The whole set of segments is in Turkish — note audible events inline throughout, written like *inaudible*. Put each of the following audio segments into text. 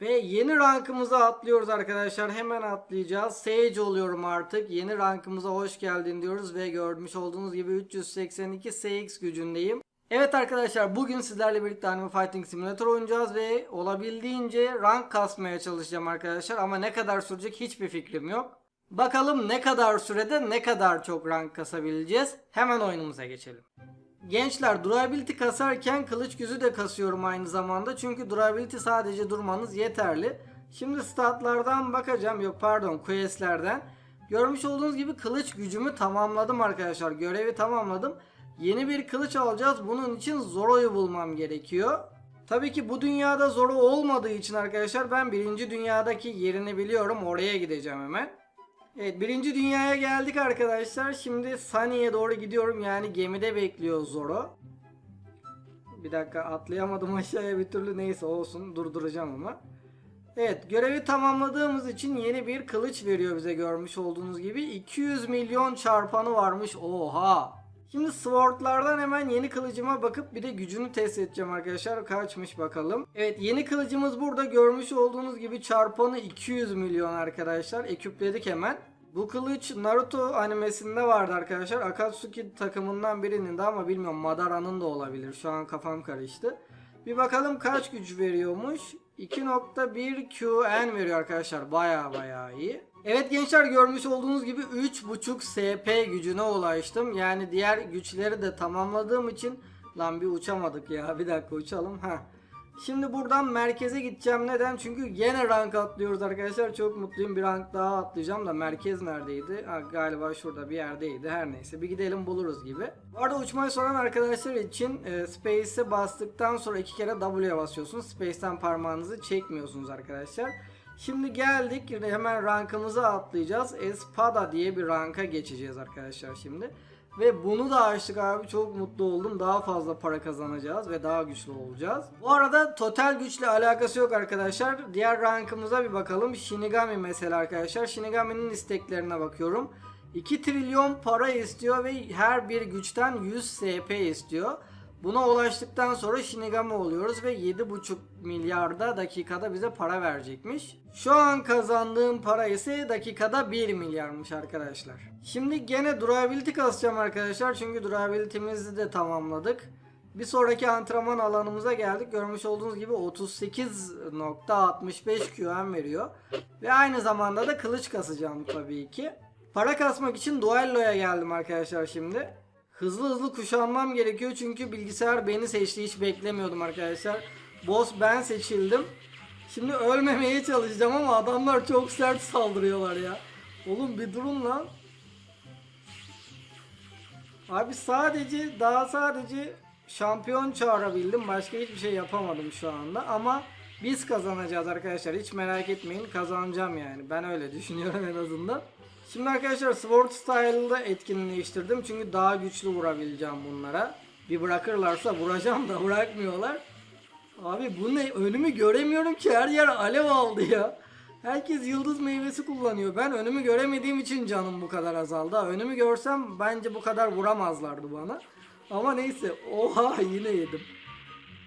Ve yeni rankımıza atlıyoruz arkadaşlar. Hemen atlayacağız. Sage oluyorum artık. Yeni rankımıza hoş geldin diyoruz ve görmüş olduğunuz gibi 382 SX gücündeyim. Evet arkadaşlar bugün sizlerle birlikte Anime Fighting Simulator oynayacağız ve olabildiğince rank kasmaya çalışacağım arkadaşlar ama ne kadar sürecek hiçbir fikrim yok. Bakalım ne kadar sürede ne kadar çok rank kasabileceğiz. Hemen oyunumuza geçelim. Gençler durability kasarken kılıç gücü de kasıyorum aynı zamanda. Çünkü durability sadece durmanız yeterli. Şimdi statlardan bakacağım. Yok pardon questlerden. Görmüş olduğunuz gibi kılıç gücümü tamamladım arkadaşlar. Görevi tamamladım. Yeni bir kılıç alacağız. Bunun için Zoro'yu bulmam gerekiyor. Tabii ki bu dünyada Zoro olmadığı için arkadaşlar ben birinci dünyadaki yerini biliyorum. Oraya gideceğim hemen. Evet birinci dünyaya geldik arkadaşlar. Şimdi Sunny'e doğru gidiyorum. Yani gemide bekliyor Zoro. Bir dakika atlayamadım *laughs* aşağıya bir türlü. Neyse olsun durduracağım ama. Evet görevi tamamladığımız için yeni bir kılıç veriyor bize görmüş olduğunuz gibi. 200 milyon çarpanı varmış. Oha. Şimdi swordlardan hemen yeni kılıcıma bakıp bir de gücünü test edeceğim arkadaşlar. Kaçmış bakalım. Evet yeni kılıcımız burada görmüş olduğunuz gibi çarpanı 200 milyon arkadaşlar. Ekipledik hemen. Bu kılıç Naruto animesinde vardı arkadaşlar. Akatsuki takımından birinin de ama bilmiyorum Madara'nın da olabilir. Şu an kafam karıştı. Bir bakalım kaç güç veriyormuş. 2.1 QN veriyor arkadaşlar. Baya baya iyi. Evet gençler görmüş olduğunuz gibi 3.5 SP gücüne ulaştım. Yani diğer güçleri de tamamladığım için lan bir uçamadık ya. Bir dakika uçalım. ha. Şimdi buradan merkeze gideceğim. Neden? Çünkü yine rank atlıyoruz arkadaşlar. Çok mutluyum. Bir rank daha atlayacağım da merkez neredeydi? Ha, galiba şurada bir yerdeydi. Her neyse bir gidelim buluruz gibi. Bu arada uçmayı soran arkadaşlar için e, Space'e bastıktan sonra iki kere W'ye basıyorsunuz. Space'ten parmağınızı çekmiyorsunuz arkadaşlar. Şimdi geldik hemen rankımıza atlayacağız. Espada diye bir ranka geçeceğiz arkadaşlar şimdi. Ve bunu da açtık abi çok mutlu oldum. Daha fazla para kazanacağız ve daha güçlü olacağız. Bu arada total güçle alakası yok arkadaşlar. Diğer rankımıza bir bakalım. Shinigami mesela arkadaşlar. Shinigami'nin isteklerine bakıyorum. 2 trilyon para istiyor ve her bir güçten 100 SP istiyor. Buna ulaştıktan sonra Shinigami oluyoruz ve 7,5 milyarda dakikada bize para verecekmiş. Şu an kazandığım para ise dakikada 1 milyarmış arkadaşlar. Şimdi gene durability kasacağım arkadaşlar çünkü durability'mizi de tamamladık. Bir sonraki antrenman alanımıza geldik. Görmüş olduğunuz gibi 38.65 QM veriyor. Ve aynı zamanda da kılıç kasacağım tabii ki. Para kasmak için duelloya geldim arkadaşlar şimdi. Hızlı hızlı kuşanmam gerekiyor çünkü bilgisayar beni seçti. Hiç beklemiyordum arkadaşlar. Boss ben seçildim. Şimdi ölmemeye çalışacağım ama adamlar çok sert saldırıyorlar ya. Oğlum bir durun lan. Abi sadece daha sadece şampiyon çağırabildim. Başka hiçbir şey yapamadım şu anda ama biz kazanacağız arkadaşlar. Hiç merak etmeyin kazanacağım yani. Ben öyle düşünüyorum en azından. Şimdi arkadaşlar Sword Style'ı da etkinleştirdim. Çünkü daha güçlü vurabileceğim bunlara. Bir bırakırlarsa vuracağım da bırakmıyorlar. Abi bu ne? Önümü göremiyorum ki her yer alev aldı ya. Herkes yıldız meyvesi kullanıyor. Ben önümü göremediğim için canım bu kadar azaldı. Önümü görsem bence bu kadar vuramazlardı bana. Ama neyse. Oha yine yedim.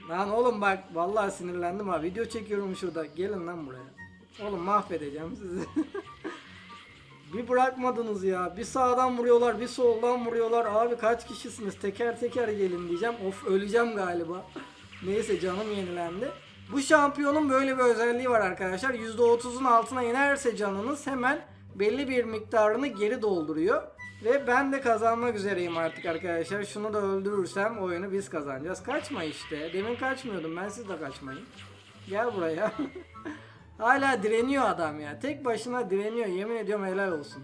Lan oğlum bak vallahi sinirlendim ha. Video çekiyorum şurada. Gelin lan buraya. Oğlum mahvedeceğim sizi. *laughs* bir bırakmadınız ya. Bir sağdan vuruyorlar, bir soldan vuruyorlar. Abi kaç kişisiniz? Teker teker gelin diyeceğim. Of öleceğim galiba. Neyse canım yenilendi. Bu şampiyonun böyle bir özelliği var arkadaşlar. %30'un altına inerse canınız hemen belli bir miktarını geri dolduruyor. Ve ben de kazanmak üzereyim artık arkadaşlar. Şunu da öldürürsem oyunu biz kazanacağız. Kaçma işte. Demin kaçmıyordum ben siz de kaçmayın. Gel buraya. *laughs* Hala direniyor adam ya. Tek başına direniyor. Yemin ediyorum helal olsun.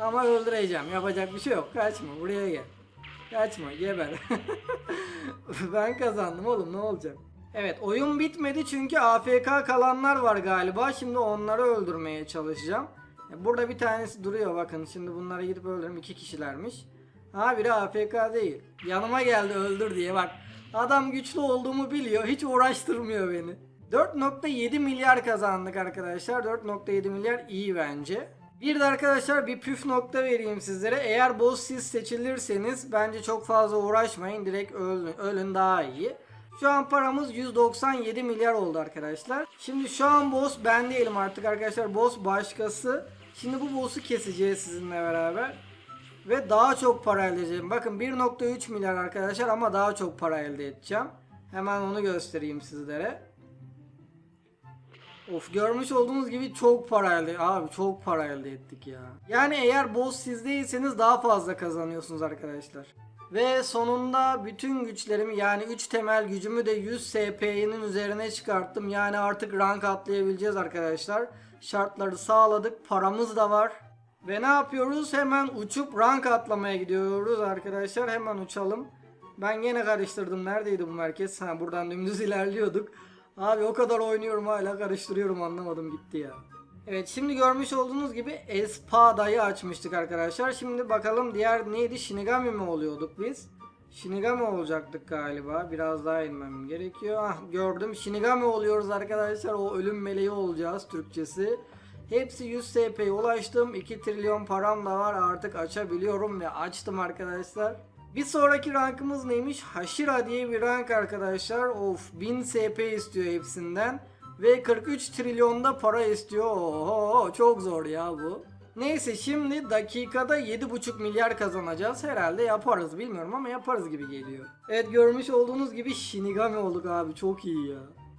Ama öldüreceğim. Yapacak bir şey yok. Kaçma buraya gel. Kaçma geber. *laughs* ben kazandım oğlum ne olacak? Evet oyun bitmedi çünkü AFK kalanlar var galiba. Şimdi onları öldürmeye çalışacağım. E, Burada bir tanesi duruyor bakın. Şimdi bunları gidip öldürürüm. iki kişilermiş. Ha biri AFK değil. Yanıma geldi öldür diye bak. Adam güçlü olduğumu biliyor. Hiç uğraştırmıyor beni. 4.7 milyar kazandık arkadaşlar. 4.7 milyar iyi bence. Bir de arkadaşlar bir püf nokta vereyim sizlere. Eğer boss siz seçilirseniz bence çok fazla uğraşmayın. Direkt ölün, ölün daha iyi. Şu an paramız 197 milyar oldu arkadaşlar. Şimdi şu an boss ben değilim artık arkadaşlar. Boss başkası. Şimdi bu boss'u keseceğiz sizinle beraber. Ve daha çok para elde edeceğim. Bakın 1.3 milyar arkadaşlar ama daha çok para elde edeceğim. Hemen onu göstereyim sizlere. Of görmüş olduğunuz gibi çok para elde abi çok para elde ettik ya. Yani eğer boss siz değilseniz daha fazla kazanıyorsunuz arkadaşlar. Ve sonunda bütün güçlerimi yani 3 temel gücümü de 100 SP'nin üzerine çıkarttım. Yani artık rank atlayabileceğiz arkadaşlar. Şartları sağladık. Paramız da var. Ve ne yapıyoruz? Hemen uçup rank atlamaya gidiyoruz arkadaşlar. Hemen uçalım. Ben yine karıştırdım. Neredeydi bu merkez? Ha buradan dümdüz *laughs* ilerliyorduk. Abi o kadar oynuyorum hala karıştırıyorum anlamadım gitti ya. Evet şimdi görmüş olduğunuz gibi Espada'yı açmıştık arkadaşlar. Şimdi bakalım diğer neydi? Shinigami mi oluyorduk biz? Shinigami olacaktık galiba. Biraz daha inmem gerekiyor. Ah gördüm. Shinigami oluyoruz arkadaşlar. O ölüm meleği olacağız Türkçesi. Hepsi 100 SP'ye ulaştım. 2 trilyon param da var. Artık açabiliyorum ve açtım arkadaşlar. Bir sonraki rankımız neymiş? Hashira diye bir rank arkadaşlar. Of 1000 SP istiyor hepsinden. Ve 43 trilyonda para istiyor. Oho çok zor ya bu. Neyse şimdi dakikada 7,5 milyar kazanacağız. Herhalde yaparız bilmiyorum ama yaparız gibi geliyor. Evet görmüş olduğunuz gibi Shinigami olduk abi çok iyi ya.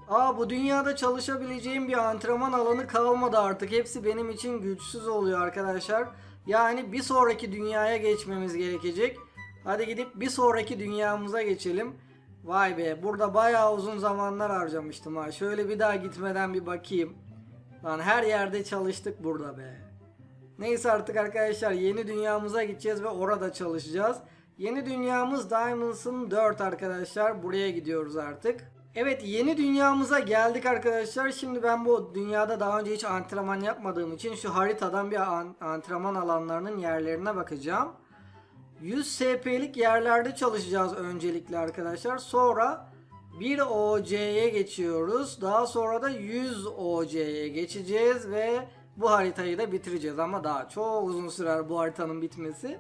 Aa bu dünyada çalışabileceğim bir antrenman alanı kalmadı artık. Hepsi benim için güçsüz oluyor arkadaşlar. Yani bir sonraki dünyaya geçmemiz gerekecek. Hadi gidip bir sonraki dünyamıza geçelim. Vay be burada bayağı uzun zamanlar harcamıştım ha. Şöyle bir daha gitmeden bir bakayım. Lan her yerde çalıştık burada be. Neyse artık arkadaşlar yeni dünyamıza gideceğiz ve orada çalışacağız. Yeni dünyamız Diamonds'ın 4 arkadaşlar. Buraya gidiyoruz artık. Evet yeni dünyamıza geldik arkadaşlar. Şimdi ben bu dünyada daha önce hiç antrenman yapmadığım için şu haritadan bir an- antrenman alanlarının yerlerine bakacağım. 100 SP'lik yerlerde çalışacağız öncelikle arkadaşlar. Sonra 1 OC'ye geçiyoruz. Daha sonra da 100 OC'ye geçeceğiz ve bu haritayı da bitireceğiz ama daha çok uzun sürer bu haritanın bitmesi.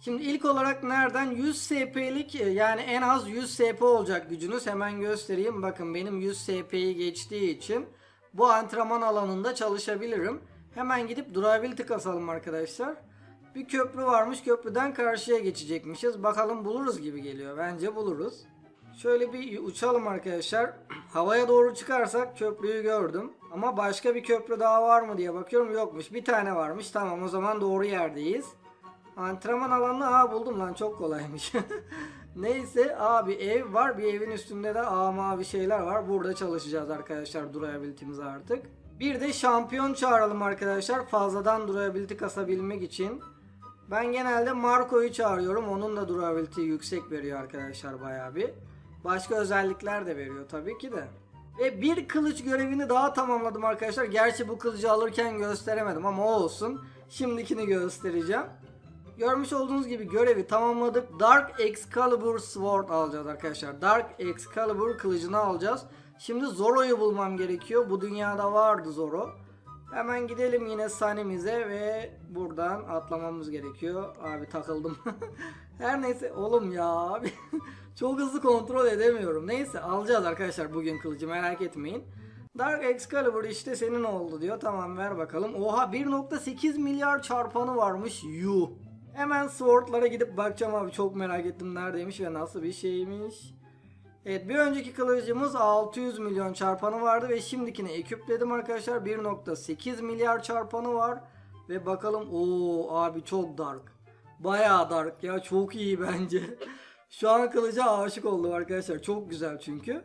Şimdi ilk olarak nereden 100 SP'lik yani en az 100 SP olacak gücünüz hemen göstereyim. Bakın benim 100 SP'yi geçtiği için bu antrenman alanında çalışabilirim. Hemen gidip durability kasalım arkadaşlar. Bir köprü varmış köprüden karşıya geçecekmişiz. Bakalım buluruz gibi geliyor. Bence buluruz. Şöyle bir uçalım arkadaşlar. *clears throat* Havaya doğru çıkarsak köprüyü gördüm. Ama başka bir köprü daha var mı diye bakıyorum. Yokmuş. Bir tane varmış. Tamam o zaman doğru yerdeyiz. Antrenman alanını aa buldum lan çok kolaymış. *laughs* Neyse abi ev var. Bir evin üstünde de aa mavi şeyler var. Burada çalışacağız arkadaşlar durabilitimizi artık. Bir de şampiyon çağıralım arkadaşlar. Fazladan durability kasabilmek için. Ben genelde Marco'yu çağırıyorum. Onun da durability yüksek veriyor arkadaşlar bayağı bir. Başka özellikler de veriyor tabii ki de. Ve bir kılıç görevini daha tamamladım arkadaşlar. Gerçi bu kılıcı alırken gösteremedim ama olsun. Şimdikini göstereceğim. Görmüş olduğunuz gibi görevi tamamladık. Dark Excalibur Sword alacağız arkadaşlar. Dark Excalibur kılıcını alacağız. Şimdi Zoro'yu bulmam gerekiyor. Bu dünyada vardı Zoro. Hemen gidelim yine sahnemize ve buradan atlamamız gerekiyor. Abi takıldım. *laughs* Her neyse oğlum ya abi. *laughs* Çok hızlı kontrol edemiyorum. Neyse alacağız arkadaşlar bugün kılıcı merak etmeyin. Dark Excalibur işte senin oldu diyor. Tamam ver bakalım. Oha 1.8 milyar çarpanı varmış. Yuh. Hemen swordlara gidip bakacağım abi. Çok merak ettim neredeymiş ve nasıl bir şeymiş. Evet bir önceki kılıcımız 600 milyon çarpanı vardı ve şimdikini ekipledim arkadaşlar. 1.8 milyar çarpanı var. Ve bakalım o abi çok dark. Bayağı dark ya çok iyi bence. *laughs* Şu an kılıca aşık oldum arkadaşlar. Çok güzel çünkü.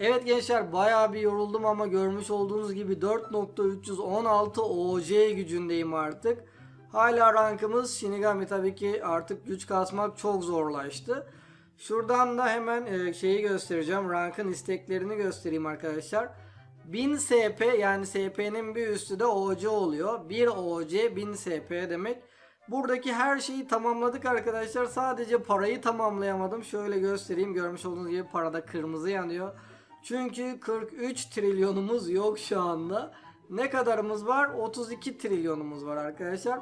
Evet gençler bayağı bir yoruldum ama görmüş olduğunuz gibi 4.316 OC gücündeyim artık. Hala rankımız Shinigami tabii ki artık güç kasmak çok zorlaştı. Şuradan da hemen e, şeyi göstereceğim. Rankın isteklerini göstereyim arkadaşlar. 1000 SP yani SP'nin bir üstü de OC oluyor. 1 OC 1000 SP demek. Buradaki her şeyi tamamladık arkadaşlar. Sadece parayı tamamlayamadım. Şöyle göstereyim. Görmüş olduğunuz gibi parada kırmızı yanıyor. Çünkü 43 trilyonumuz yok şu anda. Ne kadarımız var? 32 trilyonumuz var arkadaşlar.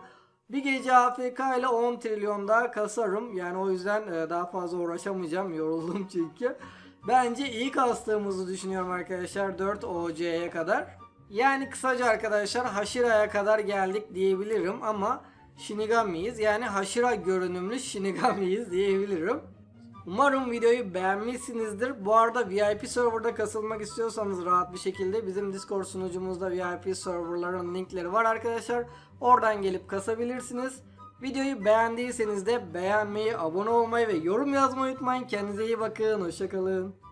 Bir gece AFK ile 10 trilyon daha kasarım. Yani o yüzden e, daha fazla uğraşamayacağım. Yoruldum *laughs* çünkü. Bence iyi kastığımızı düşünüyorum arkadaşlar 4 OC'ye kadar. Yani kısaca arkadaşlar Hashira'ya kadar geldik diyebilirim ama Shinigami'yiz. Yani Hashira görünümlü Shinigami'yiz diyebilirim. Umarım videoyu beğenmişsinizdir. Bu arada VIP serverda kasılmak istiyorsanız rahat bir şekilde bizim Discord sunucumuzda VIP serverların linkleri var arkadaşlar. Oradan gelip kasabilirsiniz. Videoyu beğendiyseniz de beğenmeyi, abone olmayı ve yorum yazmayı unutmayın. Kendinize iyi bakın. Hoşçakalın.